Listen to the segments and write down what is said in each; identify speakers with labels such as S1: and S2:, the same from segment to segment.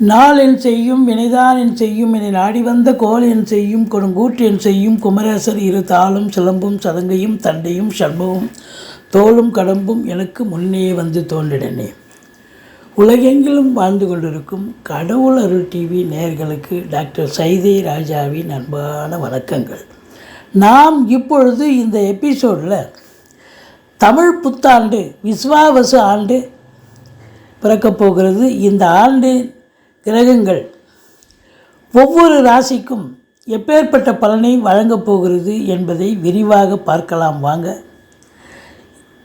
S1: நாள் என் செய்யும் வினைதான் என் செய்யும் என நாடி வந்த கோல் என் செய்யும் கொடுங்கூற்று என் செய்யும் குமரேசர் இரு தாளும் சிலம்பும் சதங்கையும் தண்டையும் சண்பவும் தோளும் கடம்பும் எனக்கு முன்னே வந்து தோன்றிடனே. உலகெங்கிலும் வாழ்ந்து கொண்டிருக்கும் கடவுள் அருள் டிவி நேயர்களுக்கு டாக்டர் சைதே ராஜாவின் அன்பான வணக்கங்கள். நாம் இப்பொழுது இந்த எபிசோடில் தமிழ் புத்தாண்டு விஸ்வாவசு ஆண்டு பிறக்கப் போகிறது. இந்த ஆண்டு கிரகங்கள். ஒவ்வொரு ராசிக்கும் எப்பேற்பட்ட பலனை வழங்கப் போகிறது என்பதை விரிவாக பார்க்கலாம் வாங்க.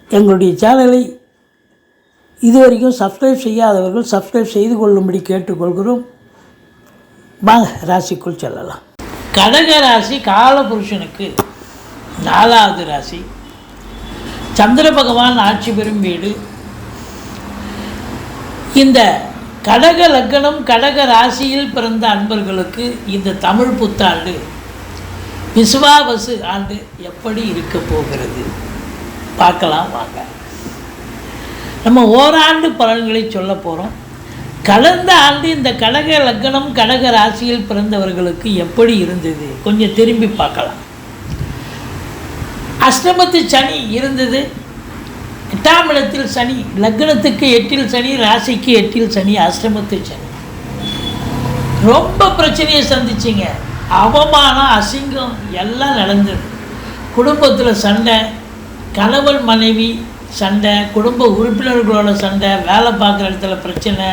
S1: எங்களுடைய சேனலை இதுவரைக்கும் சப்ஸ்கிரைப் செய்யாதவர்கள் சப்ஸ்கிரைப் செய்து கொள்ளும்படி கேட்டுக்கொள்கிறோம். வாங்க ராசிக்குள் செல்லலாம். கடக ராசி காலபுருஷனுக்கு நாலாவது ராசி. சந்திர பகவான் ஆட்சி பெறும் வீடு. இந்த கடக லக்னம் கடக ராசியில் பிறந்த அன்பர்களுக்கு இந்த தமிழ் புத்தாண்டு விசுவாவசு ஆண்டு எப்படி இருக்க போகிறது? பார்க்கலாம் வாங்க. நம்ம ஓராண்டு பலன்களை சொல்ல போகிறோம் கடந்த ஆண்டு இந்த கடக லக்னம் கடக ராசியில் பிறந்தவர்களுக்கு எப்படி இருந்தது? கொஞ்சம் திரும்பி பார்க்கலாம். அஷ்டமத்து சனி இருந்தது. எட்டாம் இடத்தில் சனி லக்னத்துக்கு எட்டில் சனி ராசிக்கு எட்டில் சனி ஆசிரமத்தில் சனி. ரொம்ப பிரச்சனையை சந்திச்சிங்க. அவமானம் அசிங்கம் எல்லாம் நடந்தது. குடும்பத்தில் சண்டை கணவன் மனைவி சண்டை குடும்ப உறுப்பினர்களோட சண்டை வேலை பார்க்குற இடத்துல பிரச்சனை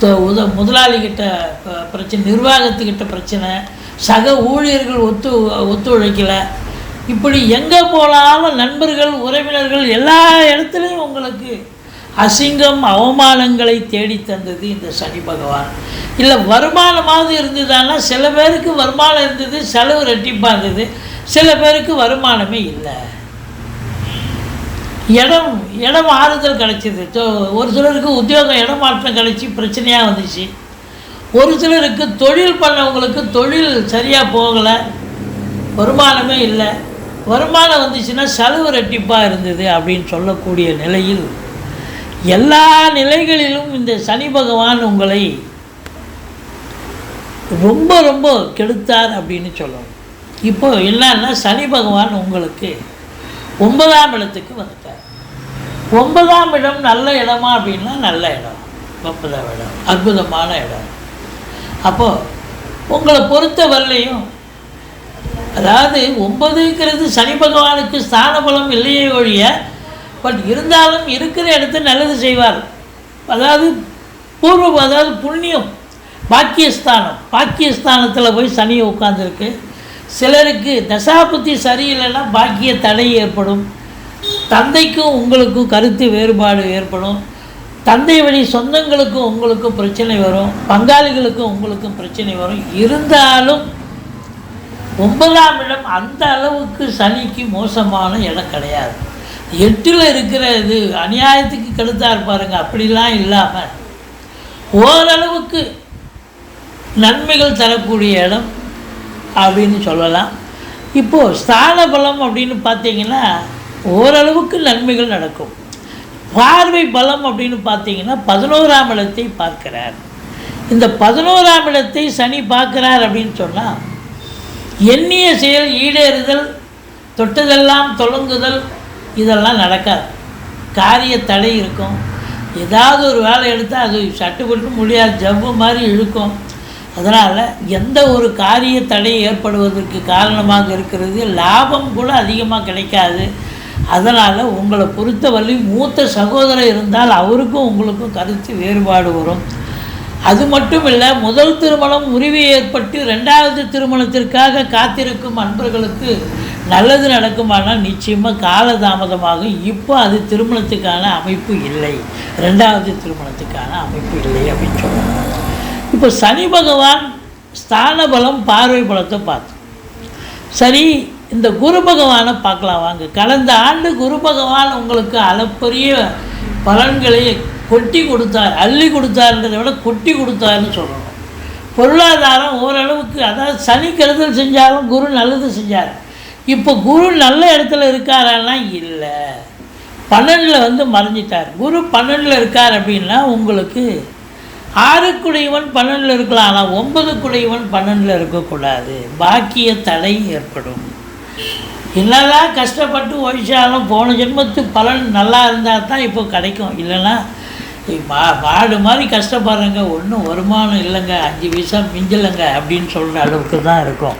S1: உத முதலாளிகிட்ட ப- பிரச்சனை நிர்வாகத்துக்கிட்ட பிரச்சனை சக ஊழியர்கள் ஒத்து ஒத்துழைக்கலை. இப்படி எங்கே போனாலும் நண்பர்கள் உறவினர்கள் எல்லா இடத்துலையும் உங்களுக்கு அசிங்கம் அவமானங்களை தேடி தந்தது இந்த சனி பகவான். இல்லை வருமானமாவது இருந்ததுன்னா சில பேருக்கு வருமானம் இருந்தது செலவு ரெட்டிப்பாக இருந்தது சில பேருக்கு வருமானமே இல்லை. இடம் இடம் ஆறுதல் கிடைச்சிது. ஒரு சிலருக்கு உத்தியோகம் இடமாற்றம் கிடைச்சி பிரச்சனையாக வந்துச்சு. ஒரு சிலருக்கு தொழில் பண்ணவங்களுக்கு தொழில் சரியாக போகலை வருமானமே இல்லை. வருமானம் வந்துச்சுன்னா செலவு ரெட்டிப்பாக இருந்தது அப்படின்னு சொல்லக்கூடிய நிலையில் எல்லா நிலைகளிலும் இந்த சனி பகவான் உங்களை ரொம்ப ரொம்ப கெடுத்தார் அப்படின்னு சொல்லணும். இப்போ என்னன்னா சனி பகவான் உங்களுக்கு ஒன்பதாம் இடத்துக்கு வந்துட்டார். ஒன்பதாம் இடம் நல்ல இடமா அப்படின்னா நல்ல இடம். ஒன்பதாம் இடம். அற்புதமான இடம். அப்போது உங்களை பொறுத்த வரலையும் அதாவது ஒன்பதுங்கிறது சனி பகவானுக்கு ஸ்தான பலம் இல்லையே ஒழிய பட் இருந்தாலும் இருக்கிற இடத்த நல்லது செய்வார். அதாவது பூர்வ அதாவது புண்ணியம் பாக்கியஸ்தானம். பாக்கியஸ்தானத்தில் போய் சனி உட்காந்துருக்கு சிலருக்கு தசாபுத்தி சரியில்லைன்னா பாக்கிய தடை ஏற்படும். தந்தைக்கும் உங்களுக்கும் கருத்து வேறுபாடு ஏற்படும். தந்தை வழி சொந்தங்களுக்கும் உங்களுக்கும் பிரச்சனை வரும். பங்காளிகளுக்கும் உங்களுக்கும் பிரச்சனை வரும். இருந்தாலும் ஒன்பதாம் இடம் அந்த அளவுக்கு சனிக்கு மோசமான இடம் கிடையாது. எட்டில் இருக்கிற இது அநியாயத்துக்கு கெடுத்தா இருப்பாருங்க அப்படிலாம் இல்லாமல் ஓரளவுக்கு நன்மைகள் தரக்கூடிய இடம் அப்படின்னு சொல்லலாம். இப்போது ஸ்தான பலம் அப்படின்னு பார்த்தீங்கன்னா ஓரளவுக்கு நன்மைகள் நடக்கும். பார்வை பலம் அப்படின்னு பார்த்தீங்கன்னா பதினோராம் இடத்தை பார்க்கிறார். இந்த பதினோராம் இடத்தை சனி பார்க்குறார் அப்படின்னு சொன்னால் எண்ணிய செயல் ஈடேறுதல் தொட்டதெல்லாம் தொடங்குதல் இதெல்லாம் நடக்காது. காரிய தடை இருக்கும். ஏதாவது ஒரு வேலை எடுத்தால் அது சட்டுப்பட்டு முடியாது ஜவ்வு மாதிரி இழுக்கும். அதனால் எந்த ஒரு காரிய தடை ஏற்படுவதற்கு காரணமாக இருக்கிறது லாபம் கூட அதிகமாக கிடைக்காது. அதனால் உங்களை பொறுத்தவரை மூத்த சகோதரர் இருந்தால் அவருக்கும் உங்களுக்கும் கருத்து வேறுபாடு வரும். அது மட்டும் இல்லை முதல் திருமணம் முறிவு ஏற்பட்டு ரெண்டாவது திருமணத்திற்காக காத்திருக்கும் அன்பர்களுக்கு நல்லது நடக்குமானால் நிச்சயமாக காலதாமதமாகும் இப்போ அது திருமணத்துக்கான அமைப்பு இல்லை. ரெண்டாவது திருமணத்துக்கான அமைப்பு இல்லை அப்படின்னு சொல்லுவாங்க இப்போ சனி பகவான் ஸ்தான பலம் பார்வை பலத்தை பார்த்தோம் சரி இந்த குரு பகவானை பார்க்கலாம் வாங்க. கடந்த ஆண்டு குரு பகவான் உங்களுக்கு அளப்பரிய பலன்களை கொட்டி கொடுத்தார் அள்ளி கொடுத்தாருன்றதை விட கொட்டி கொடுத்தாருன்னு சொல்லணும். பொருளாதாரம் ஓரளவுக்கு அதாவது சனி கருதல் செஞ்சாலும் குரு நல்லது செஞ்சார். இப்போ குரு நல்ல இடத்துல இருக்காரான்னா இல்லை. பன்னெண்டில் வந்து மறைஞ்சிட்டார். குரு பன்னெண்டில் இருக்கார் அப்படின்னா உங்களுக்கு ஆறுக்குடையவன் பன்னெண்டில் இருக்கலாம் ஆனால் ஒன்பதுக்குடையவன் பன்னெண்டில் இருக்கக்கூடாது. பாக்கிய தடை ஏற்படும். என்னதான் கஷ்டப்பட்டு ஒழிச்சாலும் போன ஜென்மத்து பலன் நல்லா இருந்தால் தான் இப்போ கிடைக்கும். இல்லைன்னா மா மாடு மாதிரி கஷ்டப்படுறேங்க. ஒன்றும் வருமானம் இல்லைங்க. அஞ்சு பைசா மிஞ்சலைங்க அப்படின்னு சொல்கிற அளவுக்கு தான் இருக்கும்.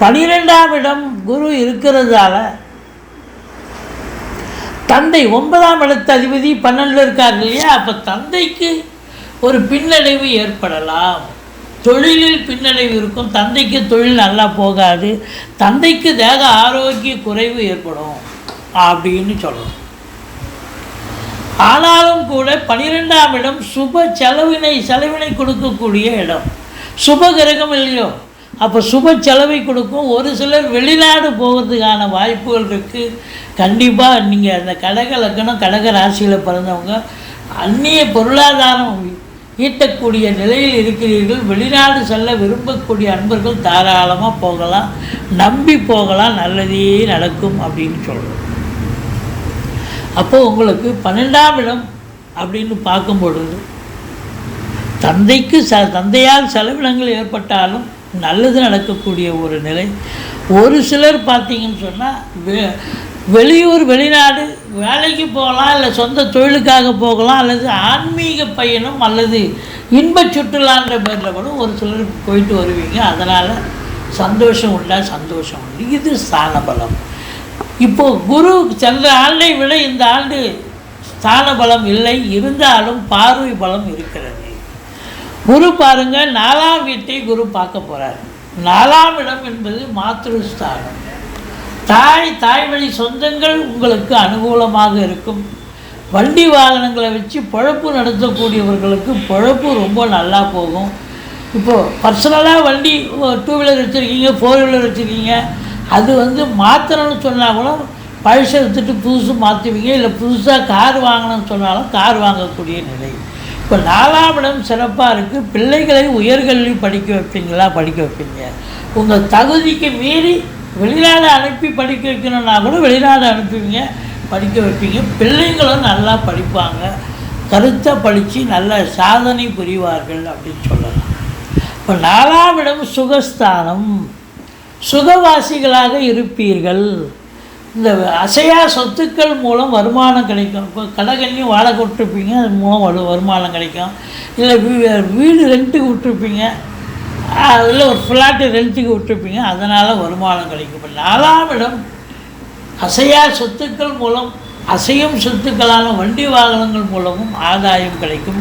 S1: பனிரெண்டாம் இடம் குரு இருக்கிறதால தந்தை ஒன்பதாம் இடத்து அதிபதி பன்னெண்டில் இருக்கார் இல்லையா? அப்போ தந்தைக்கு ஒரு பின்னடைவு ஏற்படலாம். தொழிலில் பின்னடைவு இருக்கும். தந்தைக்கு தொழில் நல்லா போகாது. தந்தைக்கு தேக ஆரோக்கிய குறைவு ஏற்படும் அப்படின்னு சொல்லணும். ஆனாலும் கூட பனிரெண்டாம் இடம் சுப செலவினை செலவினை கொடுக்கக்கூடிய இடம். சுப கிரகம் இல்லையோ? அப்போ சுப செலவை கொடுக்கும். ஒரு சிலர் வெளிநாடு போகிறதுக்கான வாய்ப்புகள் இருக்குது கண்டிப்பாக நீங்கள் அந்த கடக லக்கணம் கடக ராசியில் பிறந்தவங்க அந்நிய பொருளாதாரம் ஈட்டக்கூடிய நிலையில் இருக்கிறீர்கள். வெளிநாடு செல்ல விரும்பக்கூடிய அன்பர்கள் தாராளமாக போகலாம். நம்பி போகலாம். நல்லதே நடக்கும் அப்படின்னு சொல்கிறோம் அப்போது உங்களுக்கு பன்னெண்டாம் இடம் அப்படின்னு பார்க்கும் பொழுது தந்தைக்கு ச தந்தையால் செலவினங்கள் ஏற்பட்டாலும் நல்லது நடக்கக்கூடிய ஒரு நிலை. ஒரு சிலர் பார்த்தீங்கன்னு சொன்னால் வெ வெளியூர் வெளிநாடு வேலைக்கு போகலாம் இல்லை சொந்த தொழிலுக்காக போகலாம் அல்லது ஆன்மீக பயணம் அல்லது இன்ப சுற்றுலான்ற பேரில் கூட ஒரு சிலர் போயிட்டு வருவீங்க. அதனால் சந்தோஷம் உண்டா? சந்தோஷம் உண்டு. இது ஸ்தான பலம் இப்போது குரு சென்ற ஆண்டை விட இந்த ஆண்டு ஸ்தான பலம் இல்லை இருந்தாலும் பார்வை பலம் இருக்கிறது. குரு பாருங்க நாலாம் வீட்டை குரு பார்க்க போகிறார் நாலாம் இடம் என்பது மாத்ருஸ்தானம். தாய் தாய் வழி சொந்தங்கள் உங்களுக்கு அனுகூலமாக இருக்கும். வண்டி வாகனங்களை வச்சு பொழப்பு நடத்தக்கூடியவர்களுக்கு பொழப்பு ரொம்ப நல்லா போகும். இப்போது பர்சனலாக வண்டி டூ வீலர் வச்சுருக்கீங்க ஃபோர் வீலர் வச்சுருக்கீங்க. அது வந்து மாற்றணும்னு சொன்னால் கூட பழசை எடுத்துட்டு புதுசு மாற்றுவீங்க இல்லை புதுசாக கார் வாங்கணும்னு சொன்னாலும் கார் வாங்கக்கூடிய நிலை. இப்போ நாலாம் இடம் சிறப்பாக இருக்குது பிள்ளைகளை உயர்கல்வி படிக்க வைப்பீங்களா? படிக்க வைப்பீங்க. உங்கள் தகுதிக்கு மீறி வெளிநாடு அனுப்பி படிக்க வைக்கணும்னா கூட வெளிநாடு அனுப்புவீங்க படிக்க வைப்பீங்க. பிள்ளைங்களும் நல்லா படிப்பாங்க. கருத்தை படித்து நல்ல சாதனை புரிவார்கள் அப்படின்னு சொல்லலாம். இப்போ நாலாம் இடம் சுகஸ்தானம். சுகவாசிகளாக இருப்பீர்கள். இந்த அசையா சொத்துக்கள் மூலம் வருமானம் கிடைக்கும். இப்போ கடகண்ணி வாடகை விட்டுருப்பீங்க அது மூலம் வரு வருமானம் கிடைக்கும். இல்லை வீ வீடு ரெண்ட்டுக்கு விட்டுருப்பீங்க. இல்லை ஒரு ஃப்ளாட்டு ரெண்ட்டுக்கு விட்டுருப்பீங்க. அதனால் வருமானம் கிடைக்கும். இப்போ நாலாம் இடம் அசையா சொத்துக்கள் மூலம் அசையும் சொத்துக்களான வண்டி வாகனங்கள் மூலமும் ஆதாயம் கிடைக்கும்.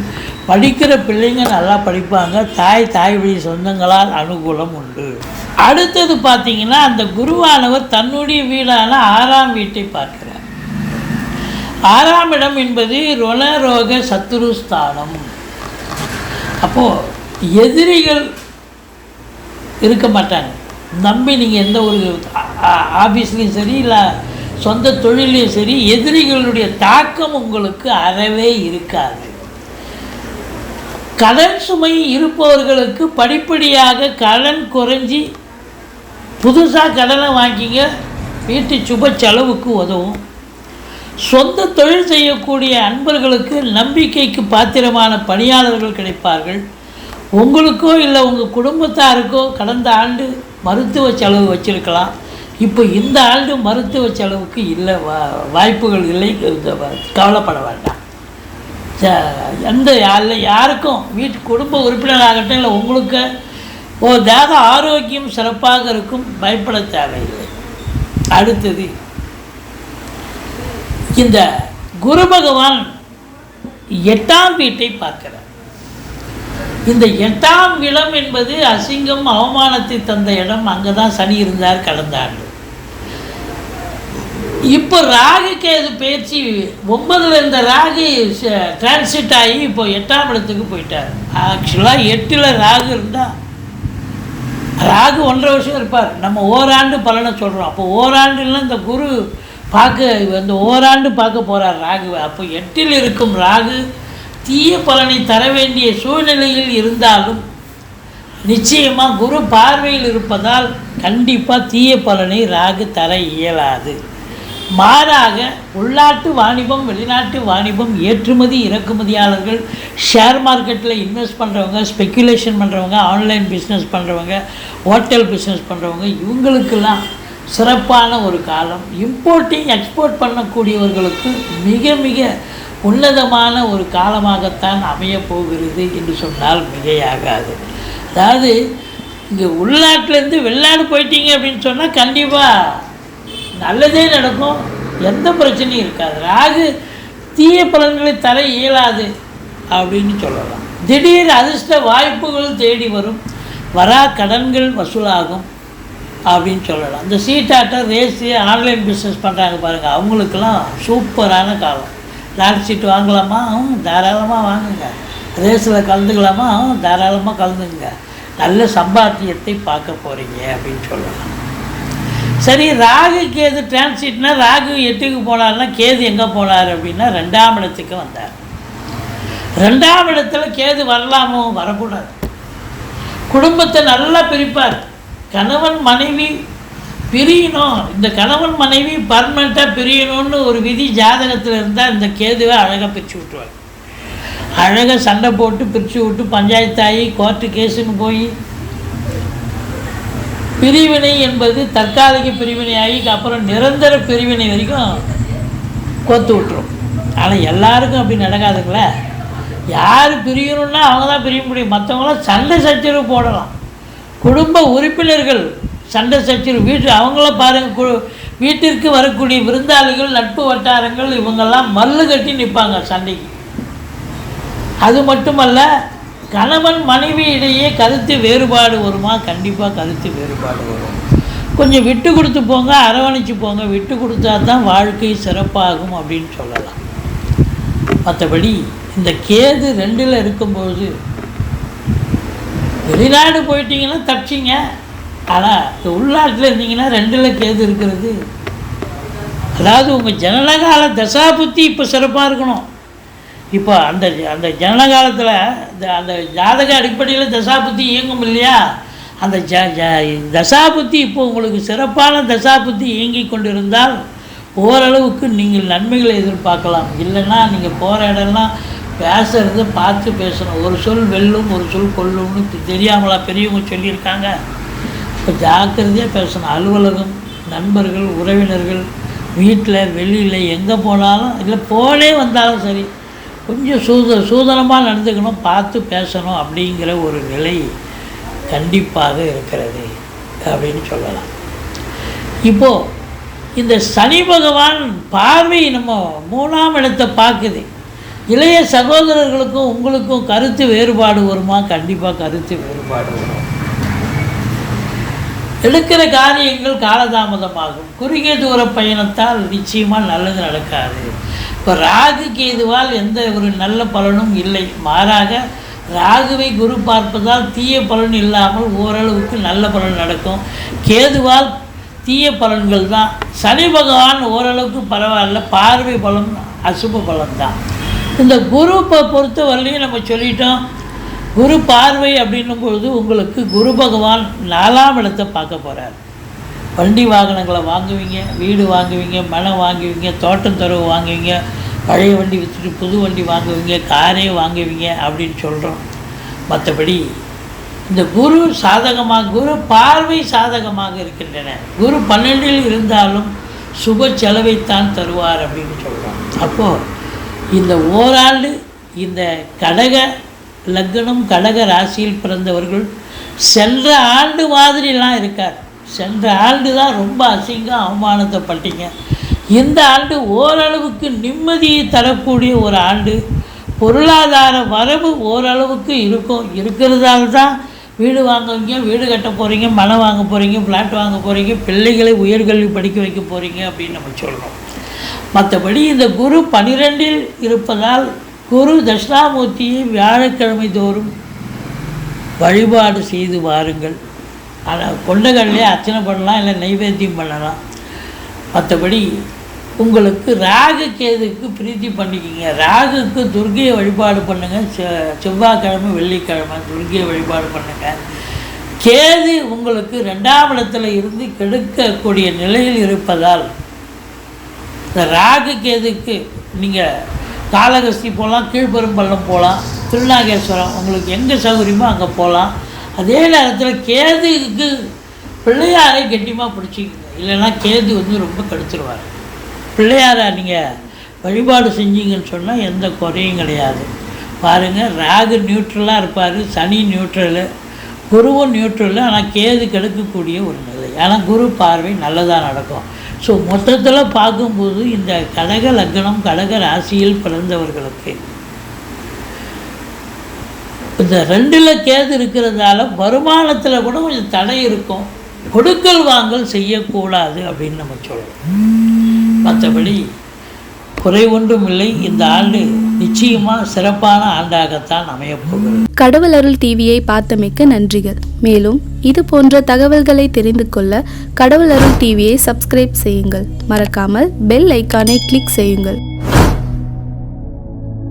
S1: படிக்கிற பிள்ளைங்க நல்லா படிப்பாங்க. தாய் தாய் வழி சொந்தங்களால் அனுகூலம் உண்டு. அடுத்தது பார்த்தீங்கன்னா அந்த குருவானவர் தன்னுடைய வீடான ஆறாம் வீட்டை பார்க்கிறார். ஆறாம் இடம் என்பது ருணரோக சத்துருஸ்தானம் அப்போது எதிரிகள் இருக்க மாட்டாங்க. நம்பி நீங்கள் எந்த ஒரு ஆஃபீஸ்லேயும் சரி இல்லை சொந்த தொழிலையும் சரி எதிரிகளுடைய தாக்கம் உங்களுக்கு அறவே இருக்காது. கடன் சுமை இருப்பவர்களுக்கு படிப்படியாக கடன் குறைஞ்சி புதுசாக கடனை வாங்கிங்க வீட்டு சுப செலவுக்கு உதவும். சொந்த தொழில் செய்யக்கூடிய அன்பர்களுக்கு நம்பிக்கைக்கு பாத்திரமான பணியாளர்கள் கிடைப்பார்கள். உங்களுக்கோ இல்லை உங்கள் குடும்பத்தாருக்கோ கடந்த ஆண்டு மருத்துவ செலவு வச்சுருக்கலாம். இப்போ இந்த ஆண்டு மருத்துவ செலவுக்கு இல்லை வா வாய்ப்புகள் இல்லை கவலைப்பட வேண்டாம். எந்த யாரில் யாருக்கும் வீட்டு குடும்ப உறுப்பினராகட்டும் இல்லை உங்களுக்கு ஓ தேக ஆரோக்கியம் சிறப்பாக இருக்கும் பயப்பட தேவையில்லை. அடுத்தது இந்த குரு பகவான் எட்டாம் வீட்டை பார்க்கிறார். இந்த எட்டாம் இடம் என்பது அசிங்கம் அவமானத்தை தந்த இடம் அங்கே தான் சனி இருந்தார் கடந்த ஆண்டு. இப்போ ராகு கேது பயிற்சி ஒன்பதுல இருந்த ராகு டிரான்சிட் ஆகி இப்போ எட்டாம் இடத்துக்கு போயிட்டார். ஆக்சுவலாக எட்டில் ராகு இருந்தால் ராகு ஒன்றரை வருஷம் இருப்பார். நம்ம ஓராண்டு பலனை சொல்கிறோம் அப்போ ஓராண்டுலாம் இந்த குரு பார்க்க வந்து ஓராண்டு பார்க்க போகிறார் ராகு அப்போ எட்டில் இருக்கும் ராகு தீய பலனை தர வேண்டிய சூழ்நிலையில் இருந்தாலும் நிச்சயமாக குரு பார்வையில் இருப்பதால் கண்டிப்பாக தீய பலனை ராகு தர இயலாது. மாறாக உள்நாட்டு வாணிபம் வெளிநாட்டு வாணிபம் ஏற்றுமதி இறக்குமதியாளர்கள் ஷேர் மார்க்கெட்டில் இன்வெஸ்ட் பண்ணுறவங்க ஸ்பெக்குலேஷன் பண்ணுறவங்க ஆன்லைன் பிஸ்னஸ் பண்ணுறவங்க ஹோட்டல் பிஸ்னஸ் பண்ணுறவங்க இவங்களுக்கெல்லாம் சிறப்பான ஒரு காலம். இம்போர்ட்டிங் எக்ஸ்போர்ட் பண்ணக்கூடியவர்களுக்கு மிக மிக உன்னதமான ஒரு காலமாகத்தான் அமையப் போகிறது என்று சொன்னால் மிகையாகாது. அதாவது இங்கே உள்நாட்டிலேருந்து வெளிநாடு போயிட்டீங்க அப்படின்னு சொன்னால் கண்டிப்பாக நல்லதே நடக்கும். எந்த பிரச்சனையும் இருக்காது. ராகு தீய பலன்களை தர இயலாது அப்படின்னு சொல்லலாம். திடீர் அதிர்ஷ்ட வாய்ப்புகள் தேடி வரும். வரா கடன்கள் வசூலாகும் அப்படின்னு சொல்லலாம். இந்த சீட்டாட்டம் ரேஸு ஆன்லைன் பிஸ்னஸ் பண்ணுறாங்க பாருங்கள் அவங்களுக்கெல்லாம் சூப்பரான காலம். லாட் சீட் வாங்கலாமா? ம் தாராளமாக வாங்குங்க. ரேஸில் கலந்துக்கலாமா? ம் தாராளமாக கலந்துங்க நல்ல சம்பாத்தியத்தை பார்க்க போகிறீங்க அப்படின்னு சொல்லலாம். சரி ராகு கேது டிரான்சிட்னா ராகு எட்டுக்கு போனார்னா கேது எங்கே போனார் அப்படின்னா ரெண்டாம் இடத்துக்கு வந்தார். ரெண்டாம் இடத்துல கேது வரலாமோ? வரக்கூடாது. குடும்பத்தை நல்லா பிரிப்பார். கணவன் மனைவி பிரியணும். இந்த கணவன் மனைவி பர்மனெண்ட்டாக பிரியணும்னு ஒரு விதி ஜாதகத்தில் இருந்தால் இந்த கேதுவை அழகாக பிரித்து விட்டுருவார். அழகாக சண்டை போட்டு பிரித்து விட்டு பஞ்சாயத்தாகி கோர்ட்டு கேஸுன்னு போய் பிரிவினை என்பது தற்காலிக பிரிவினையாகி அப்புறம் நிரந்தர பிரிவினை வரைக்கும் கோத்து விட்டுரும். ஆனால் எல்லாருக்கும் அப்படி நடக்காதுங்களே. யார் பிரியணும்னா அவங்க தான் பிரிய முடியும். மற்றவங்களாம் சண்டை சச்சரவு போடலாம். குடும்ப உறுப்பினர்கள் சண்டை சச்சரவு. வீட்டு அவங்கள பாருங்கள் கு வீட்டிற்கு வரக்கூடிய விருந்தாளிகள் நட்பு வட்டாரங்கள் இவங்கெல்லாம் மல்லு கட்டி நிற்பாங்க சண்டைக்கு. அது மட்டுமல்ல கணவன் மனைவி இடையே கருத்து வேறுபாடு வருமா? கண்டிப்பாக கருத்து வேறுபாடு வரும். கொஞ்சம் விட்டு கொடுத்து போங்க அரவணைச்சு போங்க. விட்டு கொடுத்தா தான் வாழ்க்கை சிறப்பாகும் அப்படின்னு சொல்லலாம். மற்றபடி இந்த கேது ரெண்டில் இருக்கும்போது வெளிநாடு போயிட்டீங்கன்னா தப்பிச்சிங்க. ஆனால் இந்த உள்நாட்டில் இருந்தீங்கன்னா ரெண்டில் கேது இருக்கிறது. அதாவது உங்கள் ஜனனகால தசாபுத்தி இப்போ சிறப்பாக இருக்கணும். இப்போ அந்த அந்த ஜனனகாலத்தில் இந்த அந்த ஜாதக அடிப்படையில் தசாபுத்தி இயங்கும் இல்லையா? அந்த ஜ ஜ தசாபுத்தி இப்போ உங்களுக்கு சிறப்பான தசாபுத்தி இயங்கி கொண்டிருந்தால் ஓரளவுக்கு நீங்கள் நன்மைகளை எதிர்பார்க்கலாம். இல்லைன்னா நீங்கள் போகிற இடம்லாம் பேசுகிறத பார்த்து பேசணும். ஒரு சொல் வெல்லும் ஒரு சொல் கொல்லும்னு தெ- தெரியாமலா பெரியவங்க சொல்லியிருக்காங்க. இப்போ ஜாக்கிரதையாக பேசணும். அலுவலகம் நண்பர்கள் உறவினர்கள் வீட்டில் வெளியில் எங்கே போனாலும் இல்லை போனே வந்தாலும் சரி கொஞ்சம் சூத சூதனமாக நடந்துக்கணும் பார்த்து பேசணும் அப்படிங்கிற ஒரு நிலை கண்டிப்பாக இருக்கிறது அப்படின்னு சொல்லலாம். இப்போது இந்த சனி பகவான் பார்வை நம்ம மூணாம் இடத்தை பார்க்குது. இளைய சகோதரர்களுக்கும் உங்களுக்கும் கருத்து வேறுபாடு வருமா? கண்டிப்பாக கருத்து வேறுபாடு வரும். எடுக்கிற காரியங்கள் காலதாமதமாகும். குறுகிய தூர பயணத்தால் நிச்சயமாக நல்லது நடக்காது. இப்போ ராகு கேதுவால் எந்த ஒரு நல்ல பலனும் இல்லை. மாறாக ராகுவை குரு பார்ப்பதால் தீய பலன் இல்லாமல் ஓரளவுக்கு நல்ல பலன் நடக்கும். கேதுவால் தீய பலன்கள் தான். சனி பகவான் ஓரளவுக்கு பரவாயில்ல பார்வை பலம் அசுப பலன் தான். இந்த குரு பொறுத்த வரலையும் நம்ம சொல்லிட்டோம். குரு பார்வை அப்படின்னும் பொழுது உங்களுக்கு குரு பகவான் நாலாம் இடத்தை பார்க்க போகிறார் வண்டி வாகனங்களை வாங்குவீங்க வீடு வாங்குவீங்க மனம் வாங்குவீங்க தோட்டம் துறவு வாங்குவீங்க பழைய வண்டி விற்றுட்டு புது வண்டி வாங்குவீங்க காரே வாங்குவீங்க அப்படின்னு சொல்கிறோம் மற்றபடி இந்த குரு சாதகமாக குரு பார்வை சாதகமாக இருக்கின்றன. குரு பன்னெண்டில் இருந்தாலும் சுப செலவைத்தான் தருவார் அப்படின்னு சொல்கிறோம் அப்போது இந்த ஓராண்டு இந்த கடக லக்னம் கடக ராசியில் பிறந்தவர்கள் சென்ற ஆண்டு மாதிரிலாம் இருக்கார். சென்ற ஆண்டு தான் ரொம்ப அசிங்கம் அவமானத்தைப்பட்டீங்க. இந்த ஆண்டு ஓரளவுக்கு நிம்மதியை தரக்கூடிய ஒரு ஆண்டு. பொருளாதார வரவு ஓரளவுக்கு இருக்கும். இருக்கிறதால தான் வீடு வாங்குவீங்க வீடு கட்ட போகிறீங்க மனம் வாங்க போகிறீங்க ஃப்ளாட் வாங்க போகிறீங்க பிள்ளைகளை உயர்கல்வி படிக்க வைக்க போகிறீங்க அப்படின்னு நம்ம சொல்கிறோம் மற்றபடி இந்த குரு பனிரெண்டில் இருப்பதால் குரு தட்சிணாமூர்த்தியை வியாழக்கிழமை தோறும் வழிபாடு செய்து வாருங்கள். ஆனால் கொண்டகல்லே அர்ச்சனை பண்ணலாம் இல்லை நைவேத்தியம் பண்ணலாம். மற்றபடி உங்களுக்கு ராகு கேதுக்கு பிரீத்தி பண்ணிக்கிங்க. ராகுக்கு துர்கையை வழிபாடு பண்ணுங்கள் செ செவ்வாய்க்கிழமை வெள்ளிக்கிழமை துர்கையை வழிபாடு பண்ணுங்கள் கேது உங்களுக்கு ரெண்டாம் இடத்துல இருந்து கெடுக்கக்கூடிய நிலையில் இருப்பதால் இந்த ராகு கேதுக்கு நீங்கள் காளகஸ்தி போகலாம் கீழ்பெரும்பள்ளம் போகலாம் திருநாகேஸ்வரம் உங்களுக்கு எங்கே சௌகரியமோ அங்கே போகலாம் அதே நேரத்தில் கேதுக்கு பிள்ளையாரை கெட்டியமாக பிடிச்சிக்கங்க. இல்லைன்னா கேது வந்து ரொம்ப கெடுத்துருவார். பிள்ளையாரை நீங்கள் வழிபாடு செஞ்சீங்கன்னு சொன்னால் எந்த குறையும் கிடையாது. பாருங்கள் ராகு நியூட்ரலாக இருப்பார் சனி நியூட்ரலு குருவும் நியூட்ரலு ஆனால் கேது கெடுக்கக்கூடிய ஒரு நிலை. ஆனால் குரு பார்வை நல்லதாக நடக்கும். ஸோ மொத்தத்தில் பார்க்கும்போது இந்த கடக லக்னம் கடக ராசியில் பிறந்தவர்களுக்கு இந்த ரெண்டில் கேது இருக்கிறதால வருமானத்தில் கூட கொஞ்சம் தடை இருக்கும். கொடுக்கல் வாங்கல் செய்யக்கூடாது அப்படின்னு நம்ம சொல்லலாம் மற்றபடி குறை ஒன்றும் இல்லை. இந்த ஆண்டு நிச்சயமாக சிறப்பான ஆண்டாகத்தான் அமையப் போகிறது.
S2: கடவுள் அருள் டிவியை பார்த்தமைக்கு நன்றிகள். மேலும் இது போன்ற தகவல்களை தெரிந்து கொள்ள கடவுள் அருள் டிவியை சப்ஸ்கிரைப் செய்யுங்கள். மறக்காமல் பெல் ஐக்கானை கிளிக் செய்யுங்கள்.